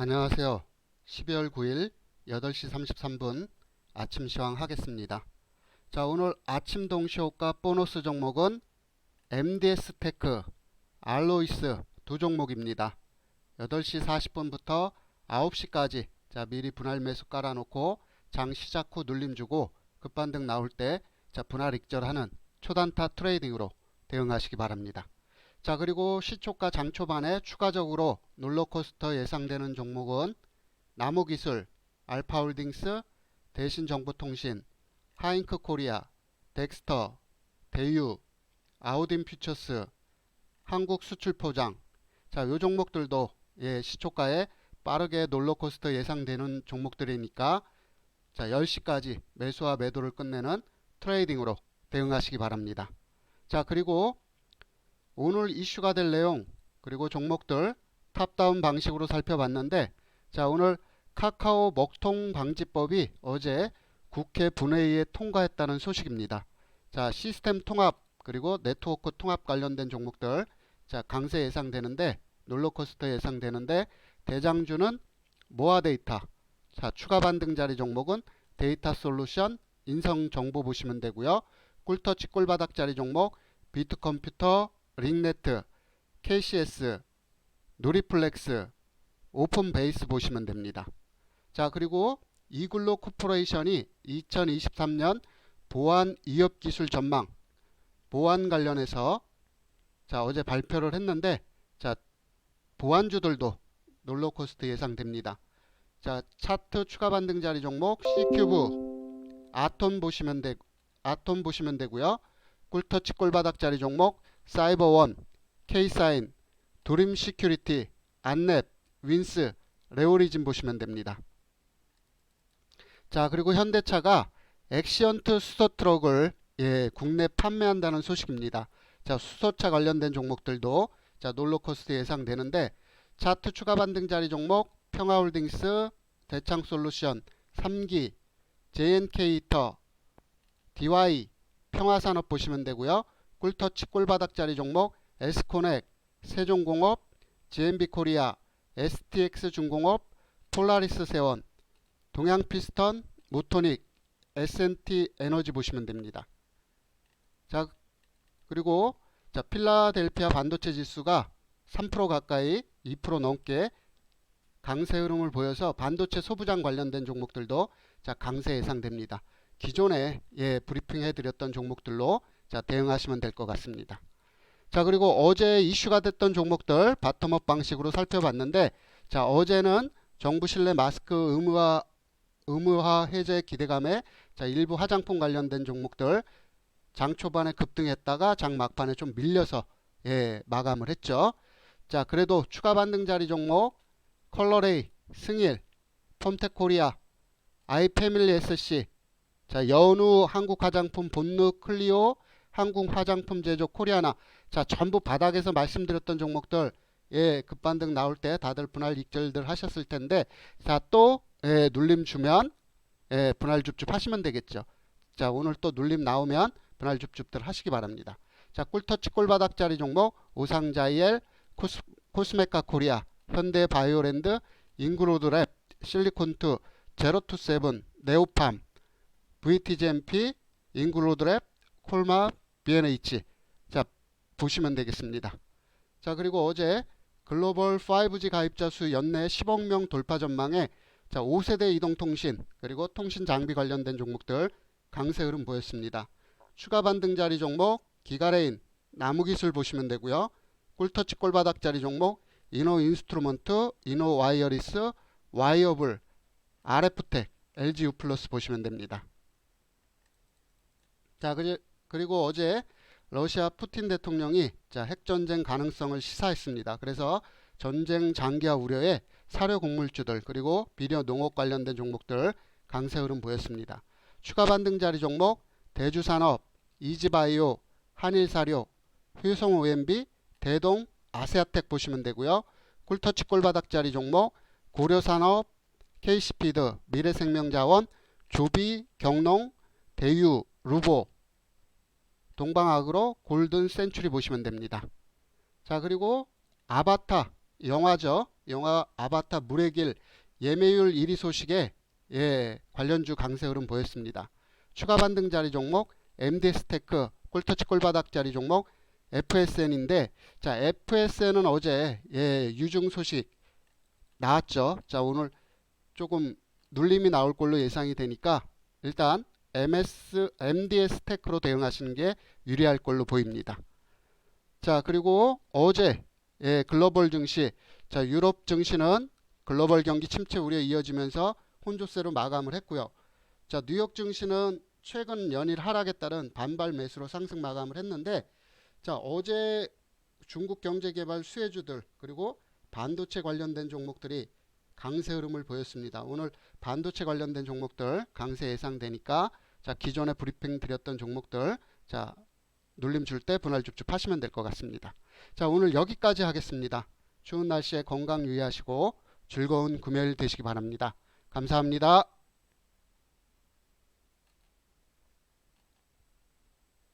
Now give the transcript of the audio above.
안녕하세요. 12월 9일 8시 33분 아침 시황 하겠습니다. 자, 오늘 아침 동시호가 보너스 종목은 MDS 테크, 알로이스 두 종목입니다. 8시 40분부터 9시까지 자, 미리 분할 매수 깔아놓고 장 시작 후 눌림 주고 급반등 나올 때 자, 분할 익절하는 초단타 트레이딩으로 대응하시기 바랍니다. 자 그리고 시초가 장초반에 추가적으로 롤러코스터 예상되는 종목은 나무기술, 알파홀딩스, 대신정보통신, 하잉크 코리아, 덱스터, 대유, 아우딘 퓨처스, 한국수출포장 자요 종목들도 예, 시초가에 빠르게 롤러코스터 예상되는 종목들이니까 자 10시까지 매수와 매도를 끝내는 트레이딩으로 대응하시기 바랍니다. 자 그리고 오늘 이슈가 될 내용 그리고 종목들 탑다운 방식으로 살펴봤는데 자 오늘 카카오 먹통 방지법이 어제 국회 분회의에 통과했다는 소식입니다. 자 시스템 통합 그리고 네트워크 통합 관련된 종목들 자 강세 예상되는데 롤러코스터 예상되는데 대장주는 모아 데이터 자 추가 반등 자리 종목은 데이터 솔루션 인성 정보 보시면 되고요. 꿀터치 꿀바닥 자리 종목 비트컴퓨터 링네트, KCS, 누리플렉스, 오픈베이스 보시면 됩니다. 자 그리고 이글로 코퍼레이션이 2023년 보안 이업 기술 전망 보안 관련해서 자 어제 발표를 했는데 자 보안주들도 롤러코스터 예상됩니다. 자 차트 추가 반등 자리 종목 C큐브 아톰 보시면 되 아톰 보시면 되고요. 꿀터치 꿀바닥 자리 종목 사이버원, K사인, 도림 시큐리티, 안랩, 윈스, 레오리즘 보시면 됩니다. 자 그리고 현대차가 엑시언트 수소 트럭을 예, 국내 판매한다는 소식입니다. 자 수소차 관련된 종목들도 자 놀러코스트 예상되는데 차트 추가 반등 자리 종목 평화홀딩스, 대창솔루션, 3기, JNK 히터, DY, 평화산업 보시면 되고요. 꿀터치 꿀바닥 자리 종목 에스코넥, 세종공업, GMB코리아, STX 중공업, 폴라리스 세원, 동양피스턴, 모토닉, S&T 에너지 보시면 됩니다. 자 그리고 자 필라델피아 반도체 지수가 3% 가까이 2% 넘게 강세 흐름을 보여서 반도체 소부장 관련된 종목들도 자 강세 예상됩니다. 기존에 예 브리핑 해드렸던 종목들로 자 대응하시면 될 것 같습니다. 자 그리고 어제 이슈가 됐던 종목들 바텀업 방식으로 살펴봤는데 자 어제는 정부 실내 마스크 의무화 의무화 해제 기대감에 자 일부 화장품 관련된 종목들 장 초반에 급등했다가 장 막판에 좀 밀려서 예 마감을 했죠. 자 그래도 추가 반등 자리 종목 컬러레이, 승일, 펌텍코리아, 아이패밀리 SC 자 연우 한국 화장품 본느 클리오 한국 화장품 제조 코리아나 자 전부 바닥에서 말씀드렸던 종목들 예 급반등 나올 때 다들 분할 익절들 하셨을 텐데 자또 예, 눌림 주면 예, 분할 줍줍 하시면 되겠죠. 자 오늘 또 눌림 나오면 분할 줍줍들 하시기 바랍니다. 자 꿀터치 꿀바닥 자리 종목 오상자이엘 코스, 코스메카 코리아 현대바이오랜드 인그로드랩 실리콘투 제로투세븐 네오팜 VTGMP 인그로드랩 콜마 B&H 자 보시면 되겠습니다. 자 그리고 어제 글로벌 5G 가입자 수 연내 10억 명 돌파 전망에 자 5세대 이동통신 그리고 통신 장비 관련된 종목들 강세 흐름 보였습니다. 추가 반등 자리 종목 기가레인 나무기술 보시면 되고요. 꿀터치 꿀바닥 자리 종목 이노 인스트루먼트 이노 와이어리스 와이어블 RF텍 LG U 플러스 보시면 됩니다. 자 그리 고 어제 러시아 푸틴 대통령이 자, 핵전쟁 가능성을 시사했습니다. 그래서 전쟁 장기화 우려에 사료 곡물주들 그리고 비료 농업 관련된 종목들 강세 흐름 보였습니다. 추가 반등 자리 종목 대주산업, 이지바이오, 한일사료, 효성 OMB, 대동, 아세아텍 보시면 되고요. 꿀터치 꿀바닥 자리 종목 고려산업, KC피드, 미래생명자원, 조비, 경농, 대유, 루보, 동방아그로 골든 센츄리 보시면 됩니다. 자 그리고 아바타 영화죠. 영화 아바타 물의 길 예매율 1위 소식에 예, 관련주 강세 흐름 보였습니다. 추가 반등 자리 종목 MD스테크 꿀터치 꿀바닥 자리 종목 FSN인데 자 FSN은 어제 예, 유중 소식 나왔죠. 자 오늘 조금 눌림이 나올 걸로 예상이 되니까 일단 MS, MDS 테크로 대응하시는 게 유리할 걸로 보입니다. 자 그리고 어제 예, 글로벌 증시 자 유럽 증시는 글로벌 경기 침체 우려 이어지면서 혼조세로 마감을 했고요. 자 뉴욕 증시는 최근 연일 하락에 따른 반발 매수로 상승 마감을 했는데 자 어제 중국 경제개발 수혜주들 그리고 반도체 관련된 종목들이 강세 흐름을 보였습니다. 오늘 반도체 관련된 종목들 강세 예상되니까 자 기존에 브리핑 드렸던 종목들 자 눌림 줄 때 분할 줍줍 하시면 될 것 같습니다. 자 오늘 여기까지 하겠습니다. 추운 날씨에 건강 유의하시고 즐거운 금요일 되시기 바랍니다. 감사합니다.